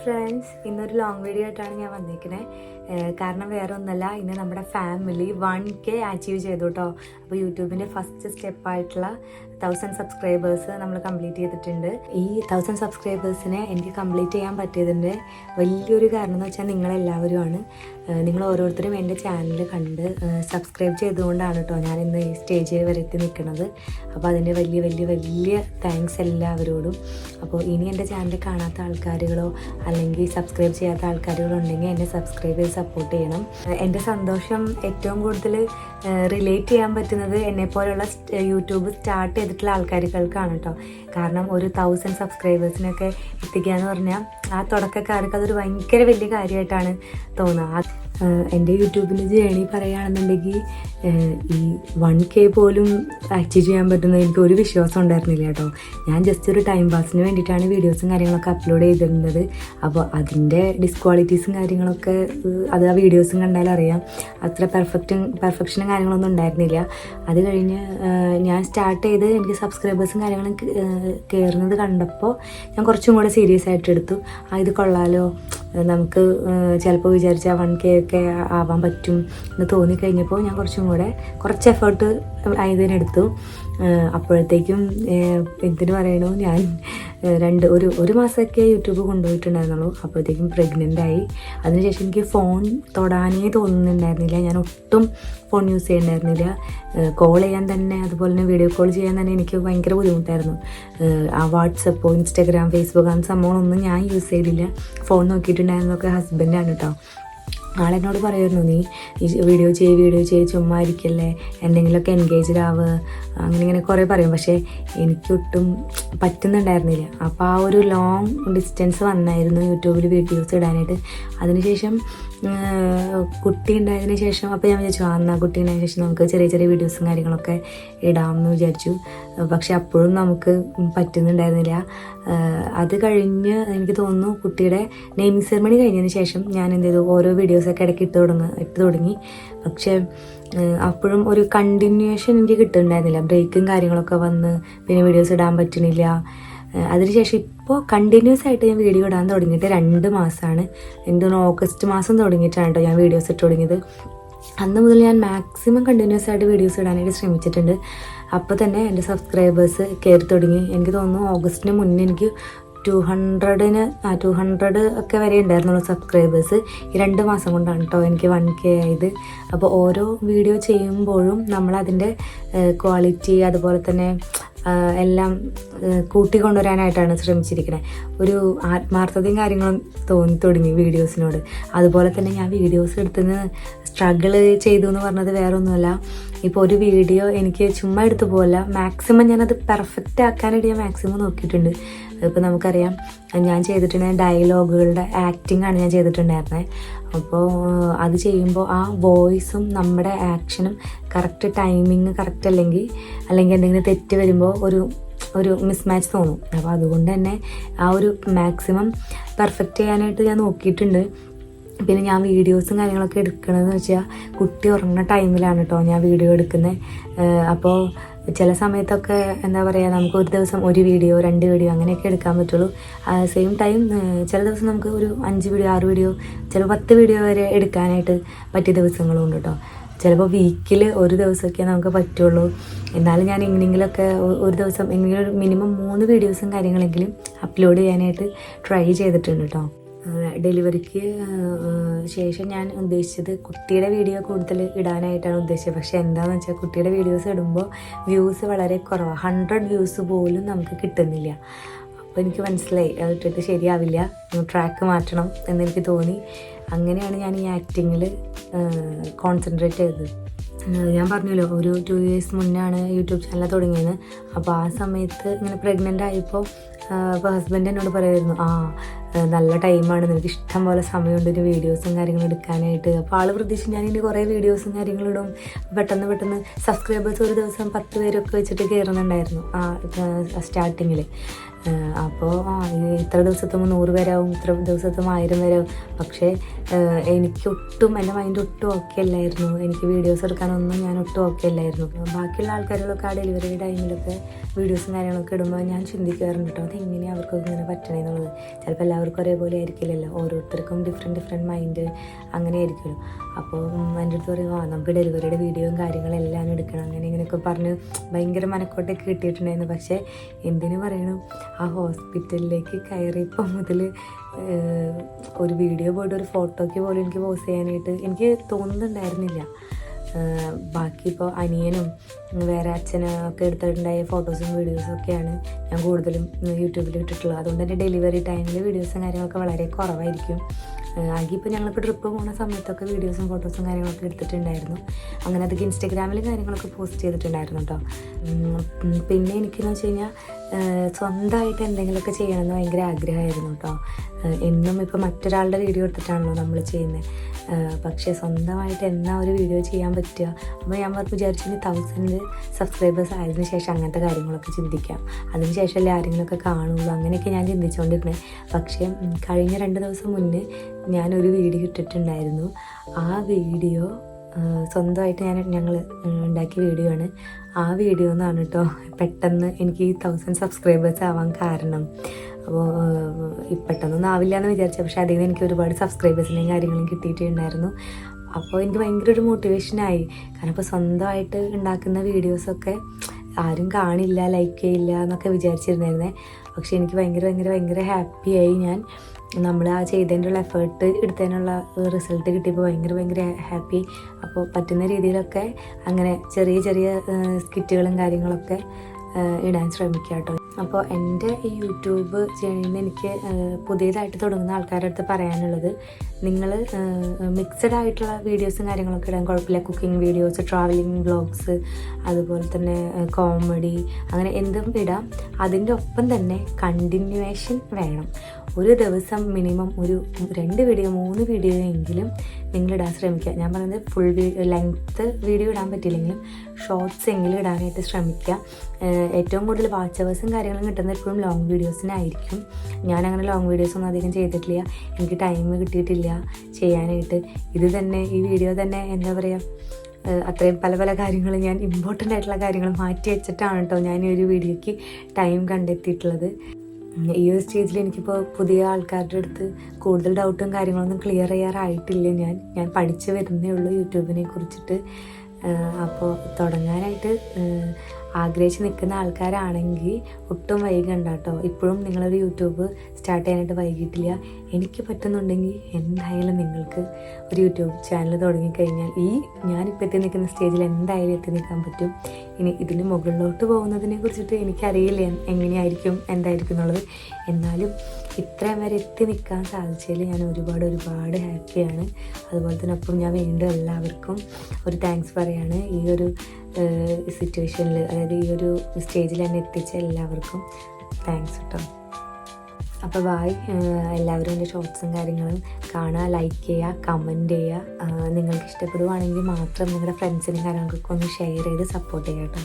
Friends ഇന്നൊരു long video ആയിട്ടാണ് ഞാൻ വന്നിരിക്കുന്നത് കാരണം വേറെ ഒന്നല്ല ഇന്ന് നമ്മുടെ ഫാമിലി വൺ കെ അച്ചീവ് ചെയ്തു കേട്ടോ അപ്പോൾ യൂട്യൂബിന്റെ ഫസ്റ്റ് സ്റ്റെപ്പായിട്ടുള്ള തൗസൻഡ് സബ്സ്ക്രൈബേഴ്സ് നമ്മൾ കംപ്ലീറ്റ് ചെയ്തിട്ടുണ്ട്. ഈ തൗസൻഡ് സബ്സ്ക്രൈബേഴ്സിനെ എനിക്ക് കംപ്ലീറ്റ് ചെയ്യാൻ പറ്റിയതിന്റെ വലിയൊരു കാരണം എന്ന് വെച്ചാൽ നിങ്ങളെല്ലാവരുമാണ്. നിങ്ങൾ ഓരോരുത്തരും എന്റെ ചാനൽ കണ്ട് സബ്സ്ക്രൈബ് ചെയ്തുകൊണ്ടാണ് കേട്ടോ ഞാൻ ഇന്ന് ഈ സ്റ്റേജിൽ വരെ എത്തി നിൽക്കുന്നത്. അപ്പോൾ അതിന്റെ വലിയ വലിയ വലിയ താങ്ക്സ് എല്ലാവരോടും. അപ്പോൾ ഇനി എന്റെ ചാനൽ കാണാത്ത ആൾക്കാരുകളോ അല്ലെങ്കിൽ സബ്സ്ക്രൈബ് ചെയ്യാത്ത ആൾക്കാരുകളോ ഉണ്ടെങ്കിൽ എന്നെ സബ്സ്ക്രൈബ് ചെയ്ത് സപ്പോർട്ട് ചെയ്യണം. എന്റെ സന്തോഷം ഏറ്റവും കൂടുതൽ റിലേറ്റ് ചെയ്യാൻ പറ്റുന്നത് എന്നെ പോലെയുള്ള യൂട്യൂബ് സ്റ്റാർട്ട് ചെയ്തിട്ടുള്ള ആൾക്കാരുകൾക്കാണ് കേട്ടോ കാരണം ഒരു തൗസൻഡ് സബ്സ്ക്രൈബേഴ്സിനൊക്കെ എത്തിക്കുക എന്ന് പറഞ്ഞാൽ ആ തുടക്കക്കാർക്ക് അതൊരു ഭയങ്കര വലിയ കാര്യമായിട്ടാണ് തോന്നുക എന്റെ യൂട്യൂബിന്റെ ജേണി പറയുകയാണെന്നുണ്ടെങ്കിൽ ഈ വൺ കെ പോലും അച്ചീവ് ചെയ്യാൻ പറ്റുന്ന എനിക്ക് ഒരു വിശ്വാസം ഉണ്ടായിരുന്നില്ല കേട്ടോ. ഞാൻ ജസ്റ്റ് ഒരു ടൈം പാസിന് വേണ്ടിയിട്ടാണ് വീഡിയോസും കാര്യങ്ങളൊക്കെ അപ്ലോഡ് ചെയ്തിരുന്നത്. അപ്പോൾ അതിന്റെ ഡിസ്ക്വാളിറ്റീസും കാര്യങ്ങളൊക്കെ അത് ആ വീഡിയോസും കണ്ടാൽ അറിയാം. അത്ര പെർഫെക്റ്റും പെർഫെക്ഷനും കാര്യങ്ങളൊന്നും ഉണ്ടായിരുന്നില്ല. അത് കഴിഞ്ഞ് ഞാൻ സ്റ്റാർട്ട് ചെയ്ത് എനിക്ക് സബ്സ്ക്രൈബേഴ്സും കാര്യങ്ങളും കയറുന്നത് കണ്ടപ്പോൾ ഞാൻ കുറച്ചും കൂടെ സീരിയസ് ആയിട്ട് എടുത്തു. ആ ഇത് കൊള്ളാലോ. നമുക്ക് ചിലപ്പോൾ വിചാരിച്ചാൽ വൺ കെ ഒക്കെ ആവാൻ പറ്റും എന്ന് തോന്നിക്കഴിഞ്ഞപ്പോൾ ഞാൻ കുറച്ചും കൂടെ കുറച്ച് എഫേർട്ട് ഇതിനെടുത്തു ഏഹ് അപ്പോഴത്തേക്കും എന്തിനു പറയണു? ഞാൻ രണ്ട് ഒരു ഒരു മാസമൊക്കെ യൂട്യൂബ് കൊണ്ടുപോയിട്ടുണ്ടായിരുന്നുള്ളൂ. അപ്പോഴത്തേക്കും പ്രഗ്നന്റ് ആയി. അതിനുശേഷം എനിക്ക് ഫോൺ തൊടാനേ തോന്നുന്നുണ്ടായിരുന്നില്ല. ഞാൻ ഒട്ടും ഫോൺ യൂസ് ചെയ്യുന്നുണ്ടായിരുന്നില്ല കോൾ ചെയ്യാൻ തന്നെ അതുപോലെ തന്നെ വീഡിയോ കോൾ ചെയ്യാൻ തന്നെ എനിക്ക് ഭയങ്കര ബുദ്ധിമുട്ടായിരുന്നു. ആ വാട്സപ്പോ ഇൻസ്റ്റാഗ്രാം ഫേസ്ബുക്ക് അങ്ങനത്തെ സംഭവങ്ങളൊന്നും ഞാൻ യൂസ് ചെയ്തില്ല. ഫോൺ നോക്കിയിട്ടുണ്ടായിരുന്നൊക്കെ ഹസ്ബൻഡാണ് കേട്ടോ ആളെന്നോട് പറയുമായിരുന്നു നീ വീഡിയോ ചെയ്യ് വീഡിയോ ചെയ്യ് ചുമ്മാ ഇരിക്കല്ലേ എന്തെങ്കിലുമൊക്കെ ആവ്. അങ്ങനെ ഇങ്ങനെ കുറേ പറയും. പക്ഷേ എനിക്കൊട്ടും പറ്റുന്നുണ്ടായിരുന്നില്ല. അപ്പോൾ ആ ഒരു ലോങ് ഡിസ്റ്റൻസ് വന്നായിരുന്നു യൂട്യൂബിൽ വീഡിയോസ് ഇടാനായിട്ട്. അതിനുശേഷം കുട്ടി ഉണ്ടായതിനു ശേഷം അപ്പോൾ ഞാൻ വിചാരിച്ചു ആ എന്നാൽ കുട്ടി ഉണ്ടായതിനു ശേഷം നമുക്ക് ചെറിയ ചെറിയ വീഡിയോസും കാര്യങ്ങളൊക്കെ ഇടാമെന്ന് വിചാരിച്ചു. പക്ഷെ അപ്പോഴും നമുക്ക് പറ്റുന്നുണ്ടായിരുന്നില്ല. അത് കഴിഞ്ഞ് എനിക്ക് തോന്നുന്നു കുട്ടിയുടെ നെയിമിംഗ് സെറമണി കഴിഞ്ഞതിന് ശേഷം ഞാൻ എന്ത് ചെയ്തു? ഓരോ വീഡിയോസൊക്കെ ഇടയ്ക്ക് ഇട്ട് തുടങ്ങി ഇട്ട് തുടങ്ങി. പക്ഷേ അപ്പോഴും ഒരു കണ്ടിന്യൂഷൻ എനിക്ക് കിട്ടുന്നുണ്ടായിരുന്നില്ല. ബ്രേക്കും കാര്യങ്ങളൊക്കെ വന്ന് പിന്നെ വീഡിയോസ് ഇടാൻ പറ്റണില്ല. ആഹ് അതിനുശേഷം ഇപ്പോൾ കണ്ടിന്യൂസ് ആയിട്ട് ഞാൻ വീഡിയോ ഇടാൻ തുടങ്ങിയിട്ട് രണ്ട് മാസമാണ് എനിക്ക് ഓഗസ്റ്റ് മാസം തുടങ്ങിയിട്ടാണ് കേട്ടോ ഞാൻ വീഡിയോസ് ഇട്ട് തുടങ്ങിയത്. അന്ന് മുതൽ ഞാൻ മാക്സിമം കണ്ടിന്യൂസ് ആയിട്ട് വീഡിയോസ് ഇടാനായിട്ട് ശ്രമിച്ചിട്ടുണ്ട്. അപ്പോൾ തന്നെ എന്റെ സബ്സ്ക്രൈബേഴ്സ് കയറി തുടങ്ങി. എനിക്ക് തോന്നുന്നു ഓഗസ്റ്റിന് മുന്നേ എനിക്ക് ടു ഹൺഡ്രഡിന് ആ ടു ഹൺഡ്രഡ് ഒക്കെ വരെ ഉണ്ടായിരുന്നുള്ളൂ സബ്സ്ക്രൈബേഴ്സ് ഈ രണ്ട് മാസം കൊണ്ടാണ് കേട്ടോ എനിക്ക് വൺ കെ ആയത്. അപ്പോൾ ഓരോ വീഡിയോ ചെയ്യുമ്പോഴും നമ്മളതിന്റെ ക്വാളിറ്റി അതുപോലെ തന്നെ എല്ലാം കൂട്ടിക്കൊണ്ടുവരാനായിട്ടാണ് ശ്രമിച്ചിരിക്കുന്നത് ഒരു ആത്മാർത്ഥതയും കാര്യങ്ങളും തോന്നി തുടങ്ങി വീഡിയോസിനോട്. അതുപോലെ തന്നെ ഞാൻ വീഡിയോസ് എടുത്തുനിന്ന് സ്ട്രഗിൾ ചെയ്തു എന്ന് പറഞ്ഞത് വേറെ ഒന്നുമല്ല ഇപ്പോൾ ഒരു വീഡിയോ എനിക്ക് ചുമ്മാ എടുത്തു പോകല്ല മാക്സിമം ഞാനത് പെർഫെക്റ്റ് ആക്കാനായിട്ട് ഞാൻ മാക്സിമം നോക്കിയിട്ടുണ്ട്. ഇപ്പോൾ നമുക്കറിയാം. ഞാൻ ചെയ്തിട്ടുണ്ടെങ്കിൽ ഡയലോഗുകളുടെ ആക്ടിംഗ് ആണ് ഞാൻ ചെയ്തിട്ടുണ്ടായിരുന്നത് അപ്പോൾ അത് ചെയ്യുമ്പോൾ ആ വോയിസും നമ്മുടെ ആക്ഷനും കറക്റ്റ് ടൈമിങ് കറക്റ്റ് അല്ലെങ്കിൽ അല്ലെങ്കിൽ എന്തെങ്കിലും തെറ്റ് വരുമ്പോൾ ഒരു ഒരു മിസ്മാച്ച് തോന്നും. അപ്പോൾ അതുകൊണ്ട് തന്നെ ആ ഒരു മാക്സിമം പെർഫെക്റ്റ് ചെയ്യാനായിട്ട് ഞാൻ നോക്കിയിട്ടുണ്ട്. പിന്നെ ഞാൻ വീഡിയോസും കാര്യങ്ങളൊക്കെ എടുക്കണമെന്ന് വെച്ചാൽ കുട്ടി ഉറങ്ങുന്ന ടൈമിലാണ് കേട്ടോ ഞാൻ വീഡിയോ എടുക്കുന്നത് അപ്പോൾ ചില സമയത്തൊക്കെ എന്താ പറയുക നമുക്ക് ഒരു ദിവസം ഒരു വീഡിയോ രണ്ട് വീഡിയോ അങ്ങനെയൊക്കെ എടുക്കാൻ പറ്റുള്ളൂ. സെയിം ടൈം ചില ദിവസം നമുക്ക് ഒരു അഞ്ച് വീഡിയോ ആറ് വീഡിയോ ചിലപ്പോൾ പത്ത് വീഡിയോ വരെ എടുക്കാനായിട്ട് പറ്റിയ ദിവസങ്ങളും ഉണ്ട് കേട്ടോ ചിലപ്പോൾ വീക്കിൽ ഒരു ദിവസമൊക്കെ നമുക്ക് പറ്റുള്ളൂ. എന്നാലും ഞാൻ എങ്ങനെയെങ്കിലുമൊക്കെ ഒരു ദിവസം എങ്ങനെയൊരു മിനിമം മൂന്ന് വീഡിയോസും കാര്യങ്ങളെങ്കിലും അപ്ലോഡ് ചെയ്യാനായിട്ട് ട്രൈ ചെയ്തിട്ടുണ്ട് കേട്ടോ ഡെലിവറിക്ക് ശേഷം ഞാൻ ഉദ്ദേശിച്ചത് കുട്ടിയുടെ വീഡിയോ കൂടുതൽ ഇടാനായിട്ടാണ് ഉദ്ദേശിച്ചത്. പക്ഷേ എന്താണെന്ന് വെച്ചാൽ കുട്ടിയുടെ വീഡിയോസ് ഇടുമ്പോൾ വ്യൂസ് വളരെ കുറവാണ് ഹൺഡ്രഡ് വ്യൂസ് പോലും നമുക്ക് കിട്ടുന്നില്ല. അപ്പോൾ എനിക്ക് മനസ്സിലായി അത് ഇട്ടിട്ട് ശരിയാവില്ല. ട്രാക്ക് മാറ്റണം എന്നെനിക്ക് തോന്നി. അങ്ങനെയാണ് ഞാൻ ഈ ആക്ടിങ്ങിൽ കോൺസെൻട്രേറ്റ് ചെയ്തത്. ഞാൻ പറഞ്ഞല്ലോ ഒരു ടു ഇയേഴ്സ് മുന്നാണ് യൂട്യൂബ് ചാനൽ തുടങ്ങിയത്. അപ്പോൾ ആ സമയത്ത് ഇങ്ങനെ പ്രഗ്നന്റ് ആയപ്പോൾ അപ്പോൾ ഹസ്ബൻഡ് എന്നോട് പറയുമായിരുന്നു ആ നല്ല ടൈമാണ്. നിനക്ക് ഇഷ്ടം പോലെ സമയമുണ്ട് ഒരു വീഡിയോസും കാര്യങ്ങളും എടുക്കാനായിട്ട്. അപ്പോൾ ആൾ പ്രതീക്ഷിച്ച് ഞാൻ ഇനി കുറേ വീഡിയോസും കാര്യങ്ങളും ഇടും പെട്ടെന്ന് പെട്ടെന്ന് സബ്സ്ക്രൈബേഴ്സ് ഒരു ദിവസം പത്ത് പേരൊക്കെ വെച്ചിട്ട് കയറുന്നുണ്ടായിരുന്നു ആ സ്റ്റാർട്ടിങ്ങിൽ അപ്പോൾ ഇത്ര ദിവസത്തുമ്പോൾ നൂറ് പേരാവും ഇത്ര ദിവസത്തുമ്പോൾ ആയിരം പേരാവും. പക്ഷേ എനിക്ക് ഒട്ടും എന്റെ മൈൻഡ് ഒട്ടും ഓക്കെ അല്ലായിരുന്നു. എനിക്ക് വീഡിയോസ് എടുക്കാനൊന്നും ഞാൻ ഒട്ടും ഓക്കെ അല്ലായിരുന്നു. ബാക്കിയുള്ള ആൾക്കാരുകളൊക്കെ ആ ഡെലിവറി ടൈമിലൊക്കെ വീഡിയോസും കാര്യങ്ങളൊക്കെ ഇടുമ്പോൾ ഞാൻ ചിന്തിക്കാറുണ്ട് കേട്ടോ അതെങ്ങനെയാണ് അവർക്കൊക്കെ ഇങ്ങനെ പറ്റണേന്നുള്ളത് ചിലപ്പോൾ എല്ലാവർക്കും ഒരേപോലെ ആയിരിക്കില്ലല്ലോ. ഓരോരുത്തർക്കും ഡിഫറെന്റ് ഡിഫറെന്റ് മൈൻഡ് അങ്ങനെ ആയിരിക്കുമല്ലോ. അപ്പോൾ എന്റെ അടുത്ത് പറയും ആ നമുക്ക് ഡെലിവറിയുടെ വീഡിയോയും കാര്യങ്ങളെല്ലാം എടുക്കണം. അങ്ങനെ ഇങ്ങനെയൊക്കെ പറഞ്ഞ് ഭയങ്കര മനക്കോട്ടൊക്കെ കിട്ടിയിട്ടുണ്ടായിരുന്നു. പക്ഷേ എന്തിനു പറയണം? ആ ഹോസ്പിറ്റലിലേക്ക് കയറിയപ്പോൾ മുതൽ ഒരു വീഡിയോ പോയിട്ട് ഒരു ഫോട്ടോയ്ക്ക് പോലും എനിക്ക് പോസ്റ്റ് ചെയ്യാനായിട്ട് എനിക്ക് തോന്നുന്നുണ്ടായിരുന്നില്ല. ബാക്കി ഇപ്പോൾ അനിയനും വേറെ അച്ഛനും ഒക്കെ എടുത്തിട്ടുണ്ടായ ഫോട്ടോസും വീഡിയോസും ഒക്കെയാണ് ഞാൻ കൂടുതലും യൂട്യൂബിൽ ഇട്ടിട്ടുള്ളത്. അതുകൊണ്ട് തന്നെ ഡെലിവറി ടൈമിൽ വീഡിയോസും കാര്യങ്ങളൊക്കെ വളരെ കുറവായിരിക്കും. ആകെ ഇപ്പോൾ ഞങ്ങളിപ്പോൾ ട്രിപ്പ് പോകുന്ന സമയത്തൊക്കെ വീഡിയോസും ഫോട്ടോസും കാര്യങ്ങളൊക്കെ എടുത്തിട്ടുണ്ടായിരുന്നു. അങ്ങനെ അതൊക്കെ ഇൻസ്റ്റാഗ്രാമിലും കാര്യങ്ങളൊക്കെ പോസ്റ്റ് ചെയ്തിട്ടുണ്ടായിരുന്നു കേട്ടോ പിന്നെ എനിക്കെന്ന് വെച്ച് കഴിഞ്ഞാൽ സ്വന്തമായിട്ട് എന്തെങ്കിലുമൊക്കെ ചെയ്യണമെന്ന് ഭയങ്കര ആഗ്രഹമായിരുന്നു കേട്ടോ. എന്നും ഇപ്പോൾ മറ്റൊരാളുടെ വീഡിയോ എടുത്തിട്ടാണല്ലോ നമ്മൾ ചെയ്യുന്നത് പക്ഷേ സ്വന്തമായിട്ട് എന്നാ ഒരു വീഡിയോ ചെയ്യാൻ പറ്റുക? അപ്പോൾ ഞാൻ പറഞ്ഞു വിചാരിച്ചു തൗസൻഡ് സബ്സ്ക്രൈബേഴ്സ് ആയതിനു ശേഷം അങ്ങനത്തെ കാര്യങ്ങളൊക്കെ ചിന്തിക്കാം. അതിന് ശേഷമല്ലേ ആരെങ്കിലുമൊക്കെ കാണുള്ളൂ? അങ്ങനെയൊക്കെ ഞാൻ ചിന്തിച്ചുകൊണ്ടിരുന്നത് പക്ഷേ കഴിഞ്ഞ രണ്ട് ദിവസം മുന്നേ ഞാനൊരു വീഡിയോ ഇട്ടിട്ടുണ്ടായിരുന്നു. ആ വീഡിയോ സ്വന്തമായിട്ട് ഞാൻ ഞങ്ങൾ ഉണ്ടാക്കിയ വീഡിയോ ആണ്. ആ വീഡിയോ എന്നാണ് കേട്ടോ പെട്ടെന്ന് എനിക്ക് തൗസൻഡ് സബ്സ്ക്രൈബേഴ്സ് ആവാൻ കാരണം. അപ്പോൾ പെട്ടെന്നൊന്നും ആവില്ല എന്ന് വിചാരിച്ചു. പക്ഷേ അതിൽ നിന്ന് എനിക്ക് ഒരുപാട് സബ്സ്ക്രൈബേഴ്സിനെയും കാര്യങ്ങളും കിട്ടിയിട്ടുണ്ടായിരുന്നു. അപ്പോൾ എനിക്ക് ഭയങ്കര ഒരു മോട്ടിവേഷനായി കാരണം ഇപ്പോൾ സ്വന്തമായിട്ട് ഉണ്ടാക്കുന്ന വീഡിയോസൊക്കെ ആരും കാണില്ല ലൈക്ക് ചെയ്യില്ല എന്നൊക്കെ വിചാരിച്ചിരുന്നായിരുന്നേ. പക്ഷേ എനിക്ക് ഭയങ്കര ഭയങ്കര ഭയങ്കര ഹാപ്പിയായി ഞാൻ. നമ്മൾ ആ ചെയ്തതിന്റെ എഫേർട്ട് എടുത്തതിനുള്ള റിസൾട്ട് കിട്ടിയപ്പോൾ ഭയങ്കര ഭയങ്കര ഹാപ്പി അപ്പോൾ പറ്റുന്ന രീതിയിലൊക്കെ അങ്ങനെ ചെറിയ ചെറിയ സ്കിറ്റുകളും കാര്യങ്ങളൊക്കെ ഇടാൻ ശ്രമിക്കുക കേട്ടോ അപ്പോൾ എന്റെ ഈ യൂട്യൂബ് ചാനലിൽ എനിക്ക് പുതിയതായിട്ട് തുടങ്ങുന്ന ആൾക്കാരുടെ അടുത്ത് പറയാനുള്ളത് നിങ്ങൾ മിക്സഡ് ആയിട്ടുള്ള വീഡിയോസും കാര്യങ്ങളൊക്കെ ഇടാൻ കുഴപ്പമില്ല. കുക്കിംഗ് വീഡിയോസ് ട്രാവലിംഗ് വ്ളോഗ്സ് അതുപോലെ തന്നെ കോമഡി അങ്ങനെ എന്തും ഇടാം. അതിന്റെ ഒപ്പം തന്നെ കണ്ടിന്യൂവേഷൻ വേണം. ഒരു ദിവസം മിനിമം ഒരു രണ്ട് വീഡിയോ മൂന്ന് വീഡിയോ എങ്കിലും നിങ്ങൾ ഇടാൻ ശ്രമിക്കുക. ഞാൻ പറയുന്നത് ഫുൾ ലെങ്ത്ത് വീഡിയോ ഇടാൻ പറ്റില്ലെങ്കിലും ഷോർട്സ് എങ്കിലും ഇടാനായിട്ട് ശ്രമിക്കുക. ഏറ്റവും കൂടുതൽ വാച്ച് അവേഴ്സും കാര്യങ്ങളും കിട്ടുന്നത് എപ്പോഴും ലോങ് വീഡിയോസിനായിരിക്കും ഞാൻ അങ്ങനെ ലോങ് വീഡിയോസ് ഒന്നും അധികം ചെയ്തിട്ടില്ല. എനിക്ക് ടൈം കിട്ടിയിട്ടില്ല ചെയ്യാനായിട്ട്. ഇത് തന്നെ ഈ വീഡിയോ തന്നെ എന്താ പറയുക അത്രയും പല പല കാര്യങ്ങൾ ഞാൻ ഇമ്പോർട്ടന്റ് ആയിട്ടുള്ള കാര്യങ്ങൾ മാറ്റി വെച്ചിട്ടാണ് കേട്ടോ ഞാൻ ഈ ഒരു വീഡിയോയ്ക്ക് ടൈം കണ്ടെത്തിയിട്ടുള്ളത്. ഈ ഒരു സ്റ്റേജിൽ എനിക്കിപ്പോൾ പുതിയ ആൾക്കാരുടെ അടുത്ത് കൂടുതൽ ഡൗട്ടും കാര്യങ്ങളൊന്നും ക്ലിയർ ചെയ്യാറായിട്ടില്ല ഞാൻ. ഞാൻ പഠിച്ചു വരുന്നേ ഉള്ളൂ യൂട്യൂബിനെ കുറിച്ചിട്ട്. അപ്പോൾ തുടങ്ങാനായിട്ട് ആഗ്രഹിച്ച് നിൽക്കുന്ന ആൾക്കാരാണെങ്കിൽ ഒട്ടും വൈകണ്ട കേട്ടോ ഇപ്പോഴും നിങ്ങളൊരു യൂട്യൂബ് സ്റ്റാർട്ട് ചെയ്യാനായിട്ട് വൈകിട്ടില്ല. എനിക്ക് പറ്റുന്നുണ്ടെങ്കിൽ എന്തായാലും നിങ്ങൾക്ക് ഒരു യൂട്യൂബ് ചാനൽ തുടങ്ങിക്കഴിഞ്ഞാൽ ഈ ഞാനിപ്പോൾ എത്തി നിൽക്കുന്ന സ്റ്റേജിൽ എന്തായാലും എത്തി നിൽക്കാൻ പറ്റും. ഇനി ഇതിന് മുകളിലോട്ട് പോകുന്നതിനെ കുറിച്ചിട്ട് എനിക്കറിയില്ല എങ്ങനെയായിരിക്കും എന്തായിരിക്കും എന്നുള്ളത്. എന്നാലും ഇത്രയും വരെ എത്തി നിൽക്കാൻ സാധിച്ചതിൽ ഞാൻ ഒരുപാട് ഒരുപാട് ഹാപ്പിയാണ്. അതുപോലെ തന്നെ ഒപ്പം ഞാൻ വീണ്ടും എല്ലാവർക്കും ഒരു താങ്ക്സ് പറയാണ്. ഈ ഒരു സിറ്റുവേഷനിൽ അതായത് ഈ ഒരു സ്റ്റേജിൽ എന്നെ എത്തിച്ച എല്ലാവർക്കും താങ്ക്സ് കേട്ടോ അപ്പോൾ ബായ് എല്ലാവരും എന്റെ ഷോർട്സും കാര്യങ്ങളും കാണുക ലൈക്ക് ചെയ്യുക കമന്റ് ചെയ്യുക. നിങ്ങൾക്ക് ഇഷ്ടപ്പെടുവാണെങ്കിൽ മാത്രം നിങ്ങളുടെ ഫ്രണ്ട്സിനും കാര്യങ്ങൾക്കൊക്കെ ഒന്ന് ഷെയർ ചെയ്ത് സപ്പോർട്ട് ചെയ്യാം കേട്ടോ